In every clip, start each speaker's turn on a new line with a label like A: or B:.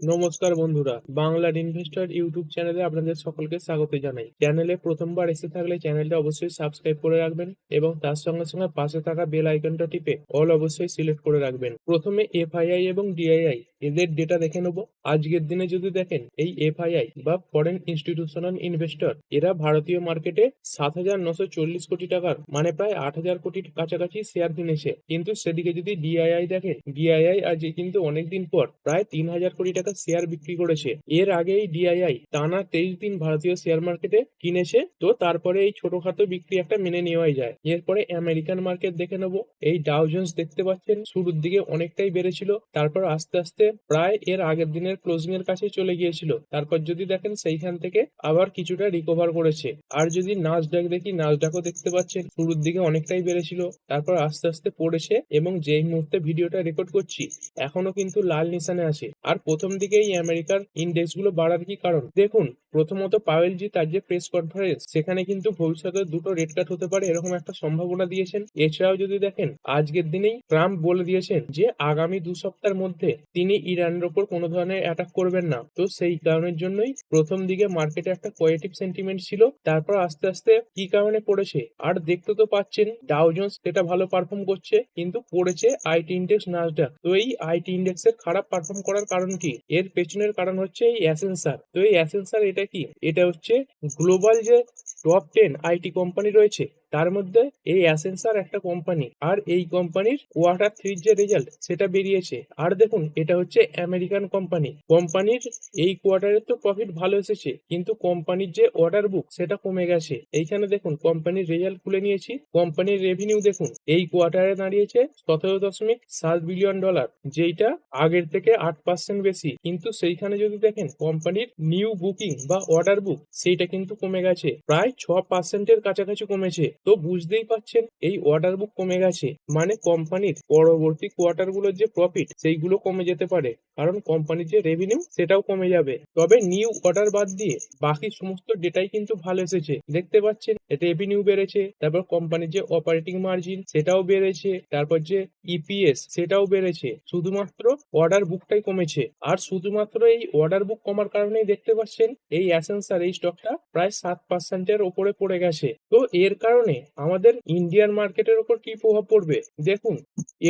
A: নমস্কার বন্ধুরা, বাংলার ইনভেস্টর ইউটিউব চ্যানেলে আপনাদের সকলকে স্বাগত জানাই। চ্যানেলে প্রথমবার এসে থাকলে চ্যানেলটা অবশ্যই সাবস্ক্রাইব করে রাখবেন এবং তার সঙ্গে সঙ্গে পাশে থাকা বেল আইকনটা টিপে অল অবশ্যই সিলেক্ট করে রাখবেন। প্রথমে এফআইআই এবং ডিআইআই এদের ডেটা দেখে নেব। আজকের দিনে যদি দেখেন, এই এফআইআই বা ফরেন ইনস্টিটিউশনাল ইনভেস্টর এরা ভারতীয় মার্কেটে সাত হাজার নশো চল্লিশ কোটি টাকার মানে প্রায় আট হাজার কোটির কাছাকাছি শেয়ার কিনেছে। কিন্তু সেদিকে যদি ডিআইআই দেখেন ডিআইআই আজ কিন্তু অনেকদিন পর প্রায় তিন হাজার কোটি টাকা শেয়ার বিক্রি করেছে। এর আগে এই ডিআইআই টানা তেইশ দিন ভারতীয় শেয়ার মার্কেটে কিনেছে, তো তারপরে এই ছোটখাটো বিক্রি একটা মেনে নেওয়াই যায়। এরপরে আমেরিকান মার্কেট দেখে নেব। এই ডাউজন্স দেখতে পাচ্ছেন, শুরুর দিকে অনেকটাই বেড়েছিল, তারপর আস্তে আস্তে প্রায় এর আগের দিনের ক্লোজিং এর কাছে চলে গিয়েছিল। তারপর যদি দেখেন সেইখান থেকে আবার কিছুটা রিকভার করেছে। আর যদি নাচডাক দেখি নাচডাকও দেখতে পাচ্ছেন, শুরুর দিকে অনেকটাই বেড়েছিল, তারপর আস্তে আস্তে পড়েছে এবং যেই মুহূর্তে ভিডিওটা রেকর্ড করছি, এখনও কিন্তু লাল নিশানে আছে। আর প্রথম দিকে এই আমেরিকার ইন্ডেক্সগুলো বাড়ার কি কারণ? দেখুন, প্রথমত পাওয়েলজি তার যে প্রেস কনফারেন্স, সেখানে কিন্তু ভবিষ্যতে দুটো রেড কাট হতে পারে এরকম একটা সম্ভাবনা দিয়েছেন। এছাড়াও যদি দেখেন, আজকের দিনেই ট্রাম্প বলে দিয়েছেন যে আগামী দু সপ্তাহের মধ্যে তিনি ইরানের ওপর কোনো ধরনের অ্যাটাক করবেন না। তো সেই কারণের জন্যই প্রথম দিকে মার্কেটে একটা পজিটিভ সেন্টিমেন্ট ছিল, তারপর আস্তে আস্তে কি কারণে পড়েছে? আর দেখতে তো পাচ্ছেন ডাউজন্স এটা ভালো পারফর্ম করছে, কিন্তু পড়েছে আইটি ইন্ডেক্স নাসডাক তো এই আইটি ইন্ডেক্স এর খারাপ পারফর্ম করার কারণ কি? এর পেছনের কারণ হচ্ছে এই অ্যাসেন্সার তো এই অ্যাসেন্সার এটা কি? এটা হচ্ছে গ্লোবাল যে টপ টেন আইটি কোম্পানি রয়েছে তার মধ্যে এই অ্যাসেন্সার একটা কোম্পানি আর এই কোম্পানির কোয়ার্টার থ্রির যে রেজাল্ট সেটা বেরিয়েছে। আর দেখুন, এটা হচ্ছে আমেরিকান কোম্পানি কোম্পানির এই কোয়ার্টারে তো প্রফিট ভালো এসেছে, কিন্তু কোম্পানির যে অর্ডার বুক সেটা কমে গেছে। এইখানে দেখুন কোম্পানির রেজাল্ট খুলে নিয়েছি। কোম্পানির রেভিনিউ দেখুন, এই কোয়ার্টারে দাঁড়িয়েছে সতেরো দশমিক সাত বিলিয়ন ডলার যেইটা আগের থেকে আট পার্সেন্ট বেশি। কিন্তু সেইখানে যদি দেখেন কোম্পানির নিউ বুকিং বা অর্ডার বুক সেইটা কিন্তু কমে গেছে। প্রায় ছ পার্সেন্টের কাছাকাছি কমেছে। তো বুঝতেই পারছেন, এই অর্ডার বুক কমে গেছে। মানে কোম্পানির পরবর্তী কোয়ার্টারগুলোর যে প্রফিট সেইগুলো কমে যেতে পারে। কারণ কোম্পানির যে রেভিনিউ সেটাও কমে যাবে। তবে নিউ অর্ডার বাদ দিয়ে বাকি সমস্ত ডেটাই কিন্তু ভালো এসেছে। দেখতে পাচ্ছেন রেভিনিউ বেড়েছে, তারপর কোম্পানির যে অপারেটিং মার্জিন সেটাও বেড়েছে, তারপর যে ইপিএস সেটাও বেড়েছে। শুধুমাত্র অর্ডার বুকটাই কমেছে। আর শুধুমাত্র এই অর্ডার বুক কমার কারণেই দেখতে পাচ্ছেন, এই অ্যাসেন্সার এই স্টকটা প্রায় সাত পার্সেন্টের ওপরে পড়ে গেছে। তো এর কারণে আমাদের ইন্ডিয়ান মার্কেটের ওপর কি প্রভাব পড়বে? দেখুন,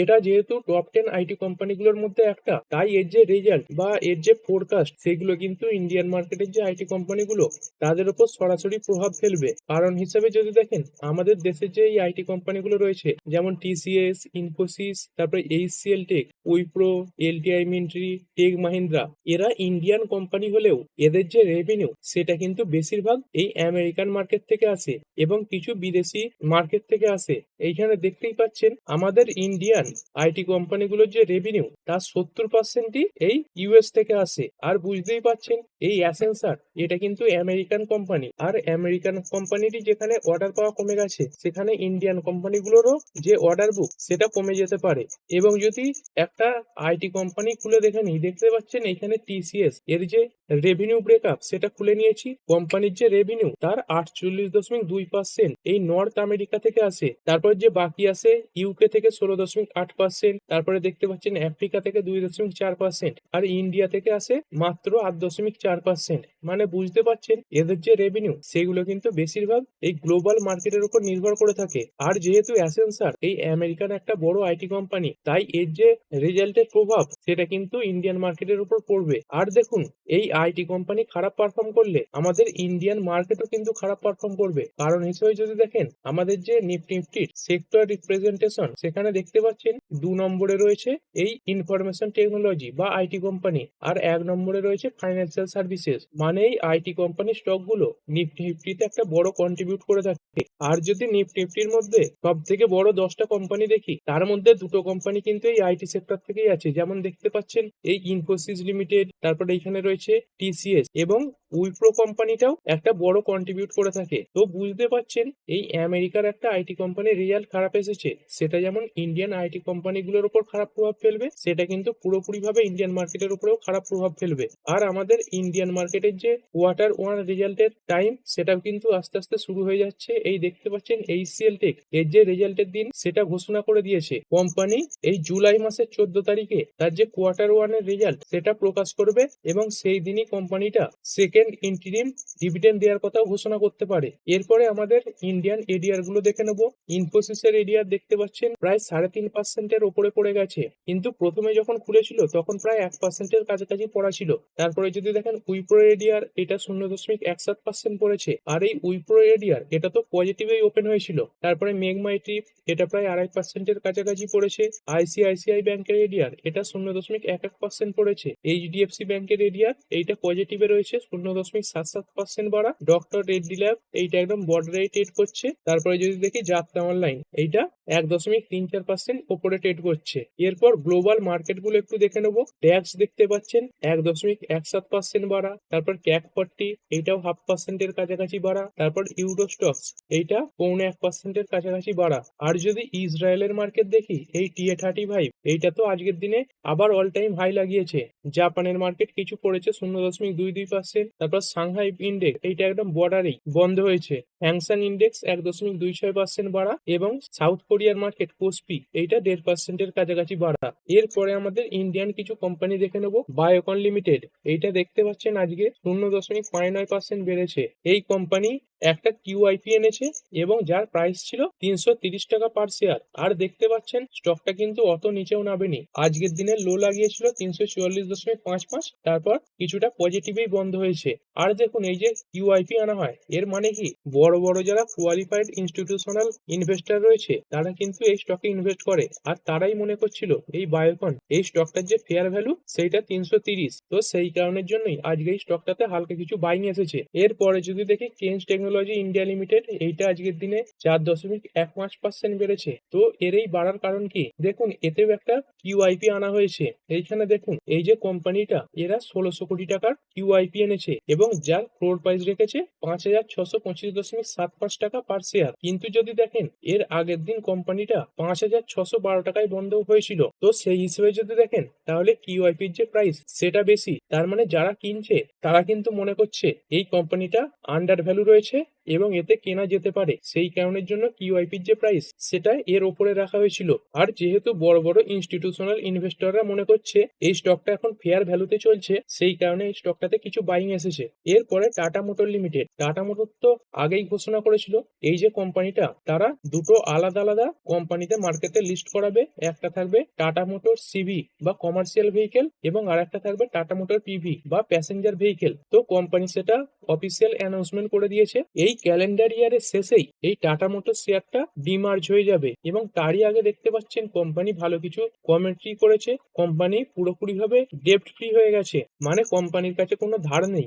A: এটা যেহেতু টপ টেন আইটি কোম্পানিগুলোর মধ্যে একটা, তাই এর যে রেজাল্ট বা এর যে ফোরকাস্ট সেগুলো কিন্তু ইন্ডিয়ান মার্কেটের যে আইটি কোম্পানিগুলো তাদের উপর সরাসরি প্রভাব ফেলবে। কারণ হিসেবে যদি দেখেন, আমাদের দেশের যে এই আইটি কোম্পানিগুলো রয়েছে, যেমন টিসিএস ইনফোসিস তারপরে HCL tech Wipro LTI Mindtree tech Mahindra এরা ইন্ডিয়ান কোম্পানি হলেও এদের যে রেভিনিউ সেটা কিন্তু বেশিরভাগ এই আমেরিকান মার্কেট থেকে আসে এবং কিছু বিদেশি মার্কেট থেকে আসে। এইখানে দেখতেই পাচ্ছেন আমাদের ইন্ডিয়ান আইটি কোম্পানিগুলোর যে রেভিনিউ তার সত্তর পার্সেন্টই এই ইউএস থেকে আসে। আর বুঝতেই পাচ্ছেন এই অ্যাসেন্সার এটা কিন্তু আমেরিকান কোম্পানি আর আমেরিকান কোম্পানিটি যেখানে অর্ডার পাওয়া কমে গেছে, সেখানে ইন্ডিয়ান কোম্পানিগুলোরও যে অর্ডার বুক সেটা কমে যেতে পারে। এবং যদি একটা আইটি কোম্পানি খুলে দেখে নিই দেখতে পাচ্ছেন এখানে টিসিএস এর যে রেভিনিউ ব্রেকআপ সেটা খুলে নিয়েছি। কোম্পানির যে রেভিনিউ তার আটচল্লিশ দশমিক দুই পার্সেন্ট এই নর্থ আমেরিকা থেকে আসে। তারপর যে বাকি আসে ইউকে থেকে ষোলো দশমিক আট পার্সেন্ট তারপরে দেখতে পাচ্ছেন আফ্রিকা থেকে দুই দশমিক চার পার্সেন্ট আর ইন্ডিয়া থেকে আসে মাত্র আট দশমিক চার পার্সেন্ট মানে বুঝতে পারছেন, এদের যে রেভিনিউ সেগুলো কিন্তু বেশিরভাগ এই গ্লোবাল মার্কেটের উপর নির্ভর করে থাকে। আর যেহেতু অ্যাসেন্সার এই আমেরিকান একটা বড় আইটি কোম্পানি তাই এর যে রেজাল্টের প্রভাব, সেটা কিন্তু ইন্ডিয়ান মার্কেটের উপর পড়বে। আর দেখুন, এই আইটি কোম্পানি খারাপ পারফর্ম করলে আমাদের ইন্ডিয়ান মার্কেটও কিন্তু খারাপ পারফর্ম করবে। কারণ হিসেবে যদি দেখেন, আমাদের যে নিফটি নিফটির সেক্টর রিপ্রেজেন্টেশন সেখানে দেখতে পাচ্ছেন দু নম্বরে রয়েছে এই ইনফরমেশন টেকনোলজি বা আইটি কোম্পানি আর এক নম্বরে রয়েছে ফাইন্যান্সিয়াল সার্ভিসেস মানে এই আইটি কোম্পানির স্টকগুলো নিফটি নিফটিতে একটা বড় কন্ট্রিবিউট করে থাকে। আর যদি নিফটি নিফটির মধ্যে সব থেকে বড় দশটা কোম্পানি দেখি, তার মধ্যে দুটো কোম্পানি কিন্তু এই আইটি সেক্টর থেকেই আছে। যেমন দেখতে পাচ্ছেন এই ইনফোসিস লিমিটেড তারপরে এখানে রয়েছে টিসিএস এবং উইপ্রো কোম্পানিটাও একটা বড় কন্ট্রিবিউট করে থাকে। তো বুঝতে পারছেন, এই আমেরিকার একটা আইটি কোম্পানির রেজাল্ট খারাপ এসেছে। সেটা যেমন ইন্ডিয়ান আইটি কোম্পানিগুলোর উপর খারাপ প্রভাব ফেলবে, সেটা কিন্তু পুরোপুরিভাবে ইন্ডিয়ান মার্কেটের উপরেও খারাপ প্রভাব ফেলবে। আর আমাদের ইন্ডিয়ান মার্কেটের যে কোয়ার্টার ওয়ান রেজাল্টের টাইম সেটাও কিন্তু আস্তে আস্তে শুরু হয়ে যাচ্ছে। এই দেখতে পাচ্ছেন এইচসিএল টেক এর যে রেজাল্টের দিন, সেটা ঘোষণা করে দিয়েছে। কোম্পানি এই জুলাই মাসের চোদ্দ তারিখে তার যে কোয়ার্টার ওয়ানের রেজাল্ট সেটা প্রকাশ করবে এবং সেই দিনই কোম্পানিটা সেকেন্ড ইন্টিরিম ডিভিডেন্ড দেওয়ার কথাও ঘোষণা করতে পারে। এরপরে আমাদের ইন্ডিয়ান এডিআরগুলো দেখে নেব। ইনফোসিসের এডিআর দেখতে পাচ্ছেন, প্রায় সাড়ে তিন পার্সেন্টের ওপরে পড়ে গেছে। কিন্তু প্রথমে যখন খুলেছিল, তখন প্রায় এক পার্সেন্টের কাছাকাছি পড়া ছিল। তারপরে যদি দেখেন উইপ্রো এডিআর এটা শূন্য দশমিক এক সাত পার্সেন্ট পড়েছে। আর এই উইপ্রো এডিআর এটা তো পজিটিভেই ওপেন হয়েছিল। তারপরে মেঘমাই ট্রিপ এটা প্রায় আড়াই পার্সেন্টের কাছাকাছি পড়েছে। আইসিআইসিআই ব্যাংকের এডিআর এটা শূন্য দশমিক এক এক পার্সেন্ট পড়েছে এইচডিএফসি ব্যাংকের এডিআর এইটা পজিটিভে রয়েছে, শূন্য দশমিক সাত সাত পার্সেন্ট বাড়া ডক্টর রেড্ডি ল্যাব এইটা একদম বর্ডারে ট্রেড করছে। তারপরে যদি দেখি যাত্রা অনলাইন এইটা এক দশমিক তিন চার পার্সেন্ট ওপরে ট্রেড করছে। এরপর গ্লোবাল মার্কেটগুলো একটু দেখে নেব। ট্যাক্স দেখতে পাচ্ছেন, এক দশমিক এক সাত পার্সেন্ট বাড়া। তারপর ক্যাক ফর্টি এইটাও হাফ পার্সেন্টের কাছাকাছি বাড়া। তারপর ইউরো স্টকস এইটা পৌনে এক পার্সেন্টের কাছাকাছি বাড়া। আর যদি ইসরায়েলের মার্কেট দেখি, এই টিএ থার্টি ফাইভ এইটা তো আজকের দিনে আবার অল টাইম হাই লাগিয়েছে। জাপানের মার্কেট কিছু পড়েছে শূন্য দশমিক দুই দুই পার্সেন্ট তারপর সাংহাই ইন্ডেক্স এইটা একদম বর্ডারেই বন্ধ হয়েছে। হ্যাংসান ইন্ডেক্স এক দশমিক দুই ছয় পার্সেন্ট বাড়া এবং সাউথ কোরিয়ার মার্কেট কোসপি এইটা দেড় পার্সেন্টের কাছাকাছি বাড়া। এরপরে আমাদের ইন্ডিয়ান কিছু কোম্পানি দেখে নেব বায়োকন লিমিটেড এইটা দেখতে পাচ্ছেন আজকে শূন্য দশমিক পাঁচ নয় পার্সেন্ট বেড়েছে। এই কোম্পানি একটা কিউআইপি এনেছে এবং যার প্রাইস ছিল তিনশো তিরিশ টাকা পার শেয়ার আর দেখতে পাচ্ছেন স্টকটা কিন্তু অত নিচেও নামেনি। আজকের দিনে লো লাগিয়েছিল তিনশো চুয়াল্লিশ দশমিক পাঁচ পাঁচ, তারপর কিছুটা পজিটিভই বন্ধ হয়েছে। আর দেখুন, এই যে কিউআইপি আনা হয়, এর মানে কি? বড় বড় যারা কোয়ালিফাইড ইনস্টিটিউশনাল ইনভেস্টর রয়েছে, তারা কিন্তু এই স্টকে ইনভেস্ট করে। আর তারাই মনে করছিল, এই বায়োকন এই স্টকটার যে ফেয়ার ভ্যালু সেইটা তিনশো তিরিশ। তো সেই কারণের জন্যই আজকে এই স্টকটাতে হালকা কিছু বাইং এসেছে। এরপরে যদি দেখি Kaynes change technology India limited এইটা আজকের দিনে চার দশমিক এক পাঁচ পার্সেন্ট বেড়েছে। তো এর এই বাড়ার কারণ কি? দেখুন, এতেও একটা কিউআইপি আনা হয়েছে। এইখানে দেখুন, এই যে কোম্পানিটা, এরা ষোলোশো কোটি টাকার কিউআইপি এনেছে এবং যার ফ্লোর প্রাইস রেখেছে পাঁচ হাজার ছশো পঁচিশ দশমিক সাত পাঁচ টাকা পার শেয়ার কিন্তু যদি দেখেন, এর আগের দিন কোম্পানিটা পাঁচ হাজার ছশো বারো টাকায় বন্ধ হয়েছিল। তো সেই হিসেবে যদি দেখেন, তাহলে কিউআইপির যে প্রাইস সেটা বেশি। তার মানে যারা কিনছে, তারা কিন্তু মনে করছে, এই কোম্পানিটা আন্ডার ভ্যালু রয়েছে। country. এবং এতে কেনা যেতে পারে। সেই কারণের জন্য কিউআইপির যে প্রাইস সেটা এর ওপরে রাখা হয়েছিল। আর যেহেতু বড় বড় ইনস্টিটিউশনাল ইনভেস্টররা মনে করছে, এই স্টকটা এখন ফেয়ার ভ্যালুতে চলছে, সেই কারণে এই স্টকটাতে কিছু বাইং এসেছে। এরপরে Tata motor limited Tata motor তো আগেই ঘোষণা করেছিল, এই যে কোম্পানিটা তারা দুটো আলাদা আলাদা কোম্পানিতে মার্কেটে লিস্ট করাবে। একটা থাকবে টাটা মোটর সিভি বা কমার্শিয়াল ভেহিকেল এবং আর একটা থাকবে টাটা মোটর পিভি বা প্যাসেঞ্জার ভেহিকেল তো কোম্পানি সেটা অফিসিয়াল অ্যানাউন্সমেন্ট করে দিয়েছে। এই ক্যালেন্ডার ইয়ারের শেষেই এই টাটা মোটর শেয়ারটা ডিমার্জ হয়ে যাবে এবং তারই আগে দেখতে পাচ্ছেন কোম্পানি ভালো কিছু কমেন্ট্রি করেছে। কোম্পানি পুরোপুরি ভাবে ডেপ্ট ফ্রি হয়ে গেছে। মানে কোম্পানির কাছে কোনো ধার নেই।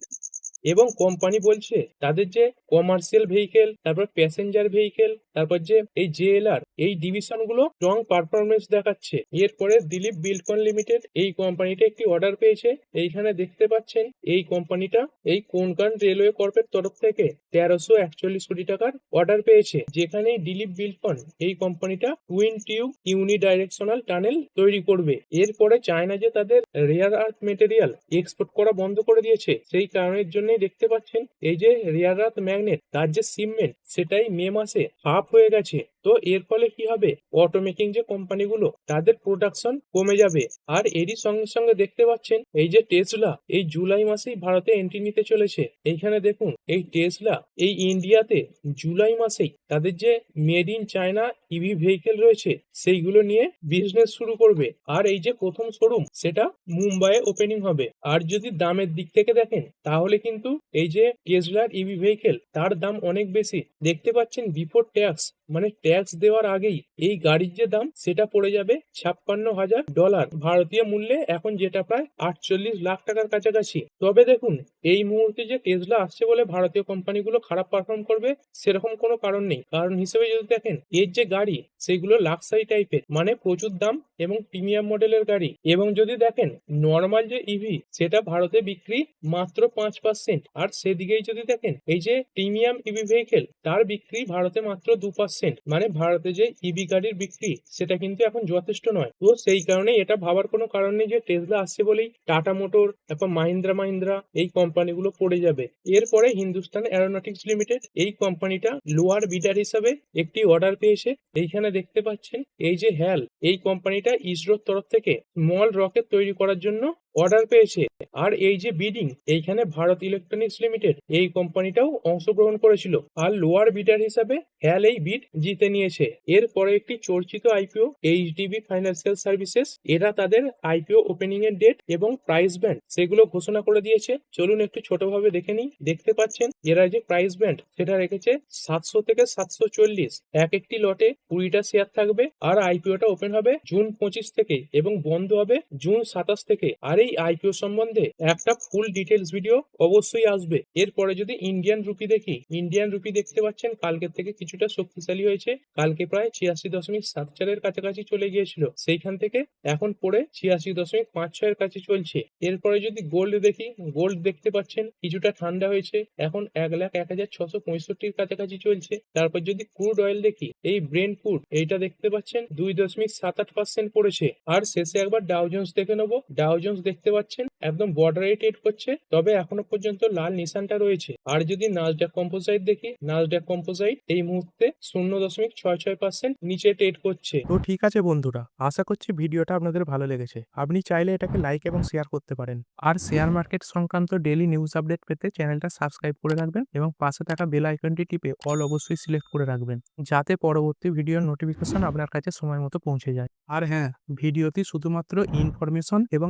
A: এবং কোম্পানি বলছে, তাদের যে কমার্শিয়াল ভেহিকেল তারপর প্যাসেঞ্জার ভেহিকেল তারপর যে এই জেএলআর এই ডিভিশনগুলো স্ট্রং পারফরমেন্স দেখাচ্ছে। এরপরে দিলীপ বিল্ডকন লিমিটেড এই কোম্পানিটা একটি অর্ডার পেয়েছে। এইখানে দেখতে পাচ্ছেন, এই কোম্পানিটা এই কোনকান রেলওয়ে কর্পের তরফ থেকে তেরোশো একচল্লিশ কোটি টাকার অর্ডার পেয়েছে। যেখানে দিলীপ বিল্ডকন এই কোম্পানিটা twin tube unidirectional tunnel তৈরি করবে। এরপরে চায়না যে তাদের রেয়ার আর্থ মেটেরিয়াল এক্সপোর্ট করা বন্ধ করে দিয়েছে, সেই কারণের জন্যই দেখতে পাচ্ছেন, এই যে রেয়ার ম্যাগনেট, তার যে সিমেন্ট সেটাই মে মাসে হাফ হয়ে গেছে। তো এর ফলে কি হবে? অটো মেকিং যে কোম্পানিগুলো তাদের প্রোডাকশন কমে যাবে। আর এরই সঙ্গে সঙ্গে দেখতে পাচ্ছেন, এই যে টেসলা এই জুলাই মাসেই ভারতে এন্ট্রি নিতে চলেছে। এইখানে দেখুন, এই টেসলা এই ইন্ডিয়াতে জুলাই মাসেই তাদের যে made in China EV vehicle রয়েছে, সেইগুলো নিয়ে বিজনেস শুরু করবে। আর এই যে প্রথম শোরুম সেটা মুম্বাইয়ে ওপেনিং হবে। আর যদি দামের দিক থেকে দেখেন, তাহলে কিন্তু এই যে টেসলার ইভি ভেহিকেল তার দাম অনেক বেশি। দেখতে পাচ্ছেন বিফোর ট্যাক্স মানে ট্যাক্স দেওয়ার আগেই এই গাড়ির যে দাম, সেটা পড়ে যাবে ছাপ্পান্ন হাজার ডলার ভারতীয় মূল্যে এখন যেটা প্রায় আটচল্লিশ লাখ টাকার কাছাকাছি। তবে দেখুন, এই মুহূর্তে যে টেসলা আসছে বলে ভারতীয় কোম্পানিগুলো খারাপ পারফর্ম করবে, সেরকম কোনো কারণ নেই। কারণ হিসেবে যদি দেখেন, এর যে গাড়ি, সেগুলো লাক্সারি টাইপের মানে প্রচুর দাম এবং প্রিমিয়াম মডেলের গাড়ি। এবং যদি দেখেন নর্মাল যে ইভি সেটা ভারতে বিক্রি মাত্র পাঁচ পার্সেন্ট আর সেদিকেই যদি দেখেন, এই যে প্রিমিয়াম ইভি ভেহিকেল তার বিক্রি ভারতে মাত্র দু পার্সেন্ট মানে ভারতে যে ইভি গাড়ির বিক্রি, সেটা কিন্তু এখন যথেষ্ট নয়। তো সেই কারণে এটা ভাবার কোনো কারণ নেই যে টেসলা আসছে বলেই টাটা মোটর তারপর মাহিন্দ্রা মাহিন্দ্রা এই কোম্পানিগুলো পড়ে যাবে। এরপরে হিন্দুস্তান অ্যারোনটিক্স লিমিটেড এই কোম্পানিটা লোয়ার বিডার হিসাবে একটি অর্ডার পেয়েছে। এইখানে দেখতে পাচ্ছেন, এই যে হ্যাল এই কোম্পানিটা ইসরোর তরফ থেকে স্মল রকেট তৈরি করার জন্য অর্ডার পেয়েছে। আর এই যে বিডিং, এইখানে ভারত ইলেকট্রনিক্স লিমিটেড এই কোম্পানিটাও অংশগ্রহণ করেছিল। আর লোয়ার বিডার হিসাবে হ্যাল এই বিড জিতে নিয়েছে। এরপরে একটি চর্চিত আইপিও, এইচডিবি ফাইন্যান্সিয়াল সার্ভিসেস, এরা তাদের আইপিও ওপেনিং এর ডেট এবং প্রাইস ব্যান্ড সেগুলো ঘোষণা করে দিয়েছে। চলুন একটু ছোটভাবে দেখে নিই। দেখতে পাচ্ছেন, এরা যে প্রাইস ব্যান্ড, সেটা রেখেছে সাতশো থেকে সাতশো চল্লিশ। এক একটি লটে কুড়িটা শেয়ার থাকবে। আর আইপিওটা ওপেন হবে জুন পঁচিশ থেকে এবং বন্ধ হবে জুন সাতাশ থেকে। আর এই আইপিও সম্বন্ধে একটা ফুল ডিটেলস ভিডিও অবশ্যই আসবে। এরপরে যদি ইন্ডিয়ান রুপি দেখি ইন্ডিয়ান রুপি দেখতে পাচ্ছেন, কালকের থেকে কিছুটা শক্তিশালী হয়েছে। কালকে প্রায় ছিয়াশি দশমিক সাত চারের কাছাকাছি চলে গিয়েছিল। সেইখান থেকে এখন পড়ে ছিয়াশি দশমিক পাঁচ ছয়ের কাছে চলছে। এরপরে যদি গোল্ড দেখি গোল্ড দেখতে পাচ্ছেন, কিছুটা ঠান্ডা হয়েছে। এখন এক লাখ এক হাজার ছশো পঁয়ষট্টির কাছাকাছি চলছে। তারপর যদি ক্রুড অয়েল দেখি, এই ব্রেন ফুড এইটা দেখতে পাচ্ছেন, দুই দশমিক সাত আট পার্সেন্ট পড়েছে। আর শেষে একবার ডাউজন্স দেখে নেব। ডাউজন্স দেখতে পাচ্ছেন, একদম বর্ডারে ট্রেড করছে। তবে এখনও পর্যন্ত লাল নিশানটা রয়েছে। আর যদি নাজডাক কম্পোজাইট দেখি নাজডাক কম্পোজাইট এই মুহূর্তে শূন্য দশমিক ছয় ছয় পার্সেন্ট নিচে ট্রেড করছে।
B: তো ঠিক আছে বন্ধুরা, আশা করছি ভিডিওটা আপনাদের ভালো লেগেছে। আপনি চাইলে এটাকে লাইক এবং শেয়ার করতে পারেন। আর শেয়ার মার্কেট সংক্রান্ত ডেলি নিউজ আপডেট পেতে চ্যানেলটা সাবস্ক্রাইব করে রাখবেন এবং পাশে থাকা বেল আইকনটি টিপে অল অবশ্যই সিলেক্ট করে রাখবেন, যাতে পরবর্তী ভিডিওর নোটিফিকেশন আপনার কাছে সময় মতো পৌঁছে যায়। আর হ্যাঁ ভিডিওটি শুধুমাত্র ইনফরমেশন এবং